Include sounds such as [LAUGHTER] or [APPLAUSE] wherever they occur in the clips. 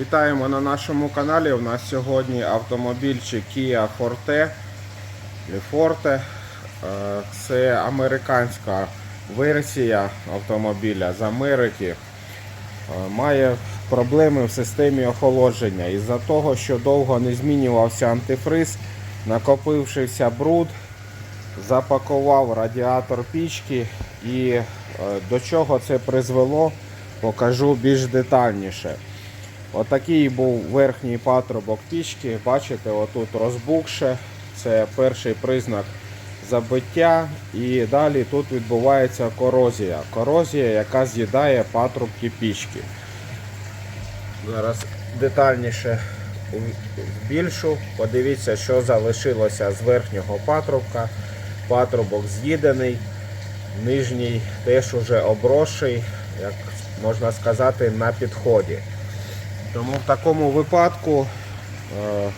Вітаємо на нашому каналі. У нас сьогодні автомобільчик Kia Forte. Forte. Е, Це американська версія автомобіля з Америки. Е, Має проблеми в системі охолодження. Із-за того, що довго не змінювався антифриз, накопившися бруд, запакував радіатор пічки і е, до чого це призвело, покажу більш детальніше. Отакий був верхній патрубок пічки. Бачите, отут розбухше. Це перший признак забиття. І далі тут відбувається корозія. Корозія, яка з'їдає патрубки пічки. Зараз детальніше збільшу. Подивіться, що залишилося з верхнього патрубка. Патрубок з'їдений, нижній теж уже обросший, як можна сказати, на підході. Тому в такому випадку е,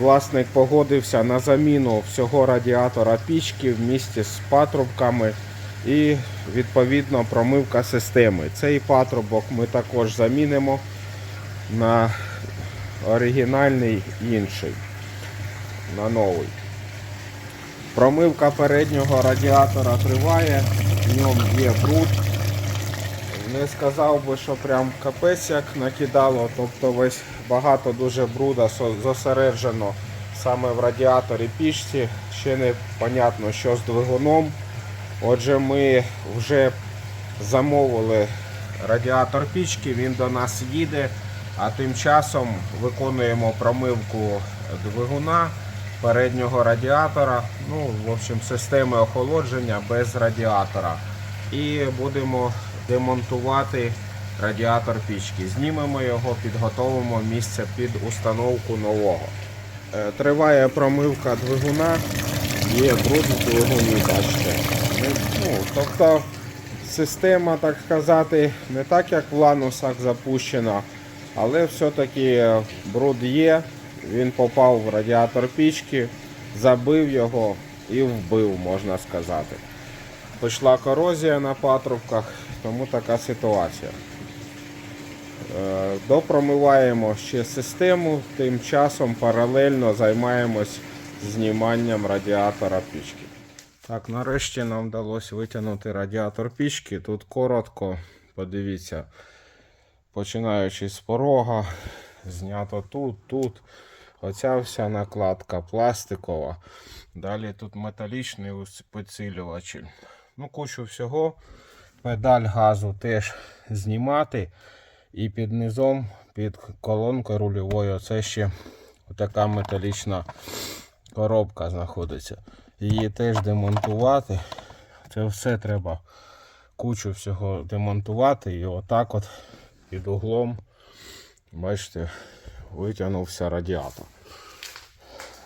власник погодився на заміну всього радіатора пічки в місті з патрубками і відповідно промивка системи. Цей патрубок ми також замінимо на оригінальний інший, на новий. Промивка переднього радіатора триває, в ньому є бруд. Не сказав би, що прям капець як накидало, тобто весь багато дуже бруда зосереджено саме в радіаторі пічці. Ще не понятно, що з двигуном. Отже, ми вже замовили радіатор пічки, він до нас їде, а тим часом виконуємо промивку двигуна переднього радіатора, ну, в общем, системи охолодження без радіатора. І будемо демонтувати радіатор пічки. Знімемо його, підготовимо місце під установку нового. Е, Триває промивка двигуна, є бруд в двигуні, бачите. Ну, тобто система, так сказати, не так як в ланусах запущена, але все-таки бруд є. Він попав в радіатор пічки, забив його і вбив, можна сказати. Пішла корозія на патрубках, тому така ситуація. Е, Допромиваємо ще систему, тим часом паралельно займаємось зніманням радіатора пічки. Так, нарешті нам вдалося витягнути радіатор пічки. Тут коротко, подивіться, починаючи з порога, знято тут, тут. Оця вся накладка пластикова. Далі тут металічний підсилювач. Ну, кучу всього. Педаль газу теж знімати. І під низом, під колонкою рульовою, це ще така металічна коробка знаходиться. Її теж демонтувати. Це все треба кучу всього демонтувати. І отак от під углом, бачите, витягнувся радіатор.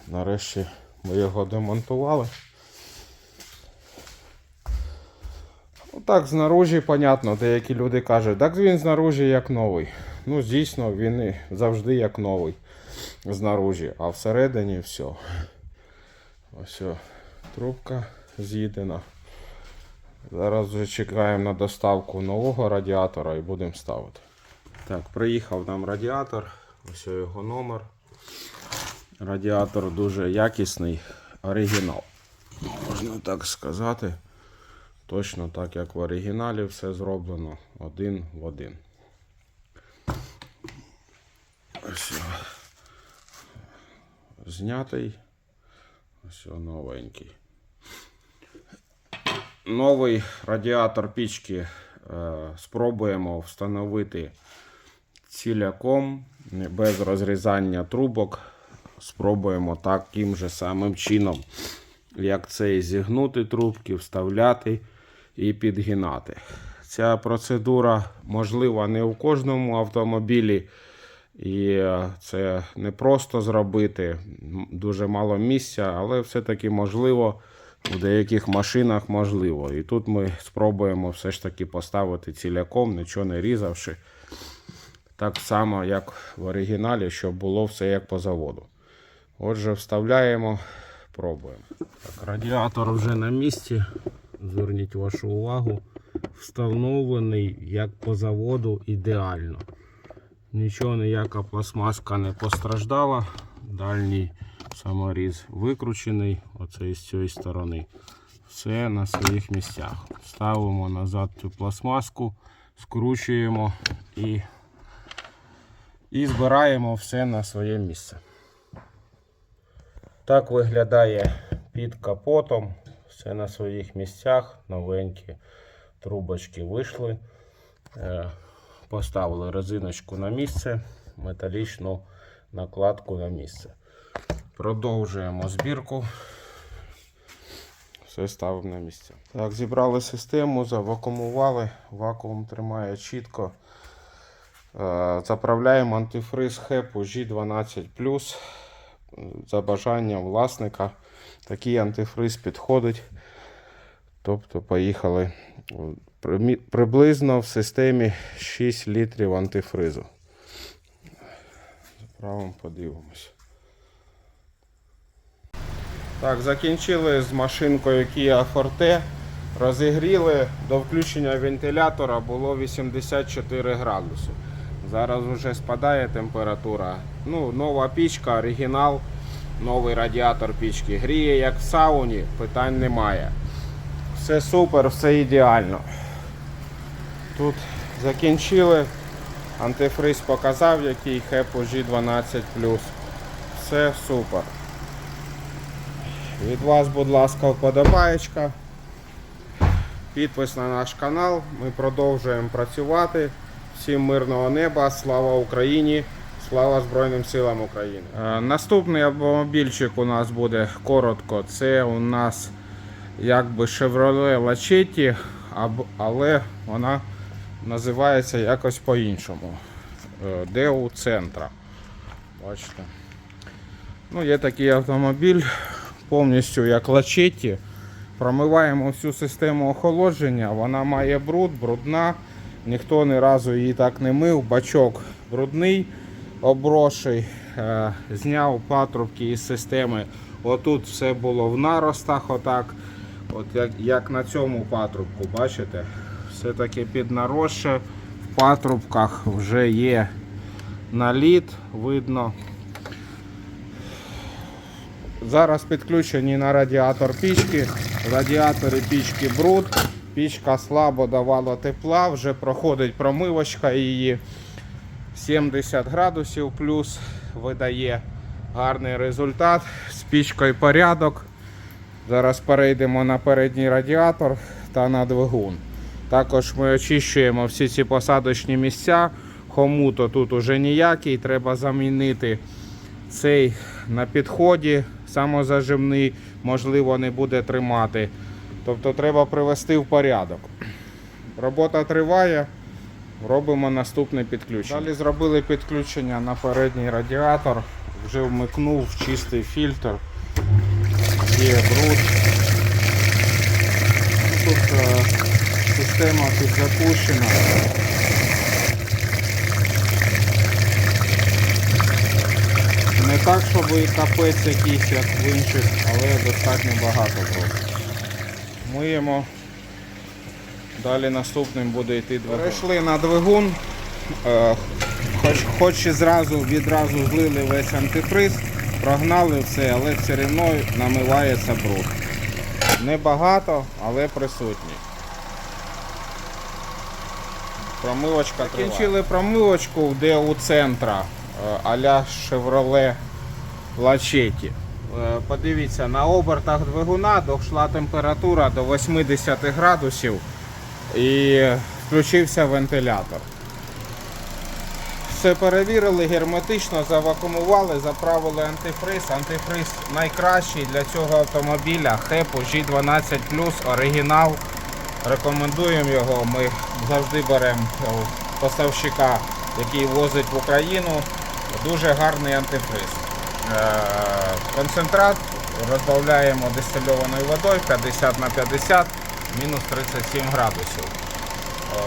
Нарешті ми його демонтували. Так, знаружі, понятно, деякі люди кажуть, так він знаружі як новий. Ну, дійсно, він завжди як новий знаружі, а всередині все. Ось трубка з'їдена. Зараз вже чекаємо на доставку нового радіатора і будемо ставити. Так, приїхав нам радіатор, ось його номер. Радіатор дуже якісний, оригінал. Можна так сказати. Точно так, як в оригіналі все зроблено один в один. Ось. Знятий. Ось новенький. Новий радіатор пічки е, спробуємо встановити ціляком, без розрізання трубок. Спробуємо таким же самим чином, як це зігнути трубки, вставляти і підгинати. Ця процедура можлива не у кожному автомобілі, і е, це не просто зробити, дуже мало місця, але все-таки можливо. У деяких машинах можливо. І тут ми спробуємо все ж таки поставити ціляком, нічого не різавши. Так само, як в оригіналі, щоб було все як по заводу. Отже, вставляємо, пробуємо. Так, радіатор вже на місці. Зверніть вашу увагу. Встановлений як по заводу ідеально. Нічого ніяка пластмаска не постраждала. Дальній саморіз викручений, оце з цієї сторони. Все на своїх місцях. Ставимо назад цю пластмаску, скручуємо і, і збираємо все на своє місце. Так виглядає під капотом. Все на своїх місцях, новенькі трубочки вийшли. Е, Поставили резиночку на місце, металічну накладку на місце. Продовжуємо збірку. Все ставимо на місце. Так, зібрали систему, завакуумували. Вакуум тримає чітко. Е, Заправляємо антифриз хепу G12 за бажанням власника. Такий антифриз підходить. Тобто поїхали приблизно в системі 6 літрів антифризу. Заправимо, подивимось. Так, закінчили з машинкою Kia Forte. Розігріли до включення вентилятора було 84 градуси. Зараз вже спадає температура. Ну, нова пічка, оригінал, новий радіатор пічки. Гріє як в сауні, питань немає. Все супер, все ідеально. Тут закінчили. Антифриз показав, який Хепо G12. Все супер. Від вас, будь ласка, вподобаєчка. Підпис на наш канал. Ми продовжуємо працювати. Всім мирного неба, слава Україні! Слава Збройним силам України. Е, наступний автомобільчик у нас буде коротко. Це у нас якби Chevrolet Lachetti, але вона називається якось по-іншому. Deu Centra. Бачите. Ну, є такий автомобіль, повністю як Lachetti. Промиваємо всю систему охолодження, вона має бруд, брудна. Ніхто ні разу її так не мив. Бачок брудний, оброший. Е, зняв патрубки із системи. Отут все було в наростах, отак. От як, як на цьому патрубку, бачите? Все таки піднаросше. В патрубках вже є наліт, видно. Зараз підключені на радіатор пічки. Радіатори пічки бруд. Пічка слабо давала тепла, вже проходить промивочка її 70 градусів плюс видає гарний результат. З пічкою порядок. Зараз перейдемо на передній радіатор та на двигун. Також ми очищуємо всі ці посадочні місця. Хомуто тут уже ніякий, треба замінити цей на підході, самозажимний, можливо, не буде тримати. Тобто треба привести в порядок. Робота триває, робимо наступне підключення. Далі зробили підключення на передній радіатор, вже вмикнув чистий фільтр, є бруд. Тут е, система підзапущена. Не так, щоб і капець якийсь, як в інших, але достатньо багато просто. Миємо. Далі наступним буде йти двигун. Перейшли на двигун. Е, Хоч, хоч і зразу відразу злили весь антифриз, прогнали все, але все одно намивається бруд. Небагато, але присутній. Промивочка Закінчили промивочку, де у центра е, а-ля Chevrolet Lachetti. Е, Подивіться, на обертах двигуна дійшла температура до 80 градусів і включився вентилятор. Все перевірили герметично, завакумували, заправили антифриз. Антифриз найкращий для цього автомобіля Хепу G12 оригінал. Рекомендуємо його. Ми завжди беремо поставщика, який возить в Україну. Дуже гарний антифриз. Е, Концентрат розбавляємо дистильованою водою 50 на 50, мінус 37 градусів. Е,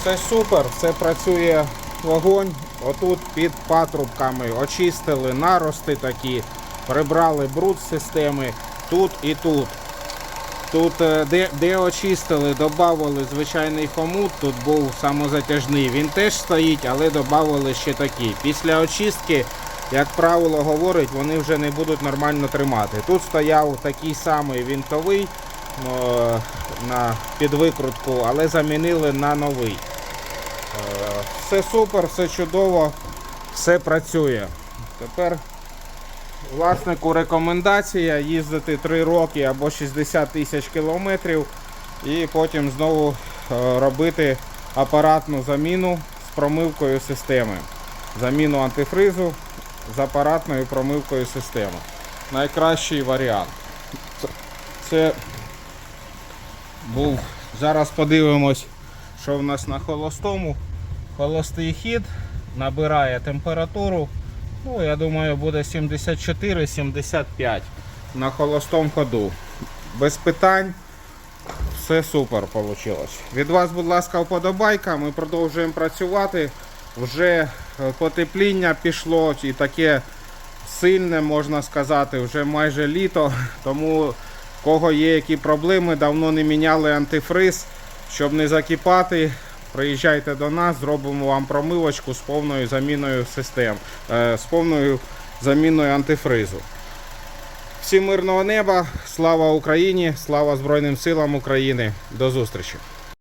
Все супер, все працює вогонь. Отут під патрубками очистили нарости такі, прибрали бруд системи тут і тут. Тут, е, де, де очистили, додавали звичайний хомут, тут був самозатяжний. Він теж стоїть, але додавали ще такий. Після очистки, як правило говорить, вони вже не будуть нормально тримати. Тут стояв такий самий вінтовий на підвикрутку, але замінили на новий. Е, Все супер, все чудово, все працює. Тепер власнику рекомендація їздити 3 роки або 60 тисяч кілометрів і потім знову е, робити апаратну заміну з промивкою системи. Заміну антифризу з апаратною промивкою системи. Найкращий варіант. Це був. Зараз подивимось, що в нас на холостому. Холостий хід набирає температуру. Ну, я думаю, буде 74-75 на холостому ходу. Без питань. Все супер вийшло. Від вас, будь ласка, вподобайка. Ми продовжуємо працювати. Вже е, потепління пішло і таке сильне, можна сказати, вже майже літо. [LAUGHS] Тому кого є які проблеми, давно не міняли антифриз, щоб не закипати. Приїжджайте до нас, зробимо вам промивочку з повною заміною систем, е, з повною заміною антифризу. Всім мирного неба, слава Україні, слава Збройним силам України. До зустрічі!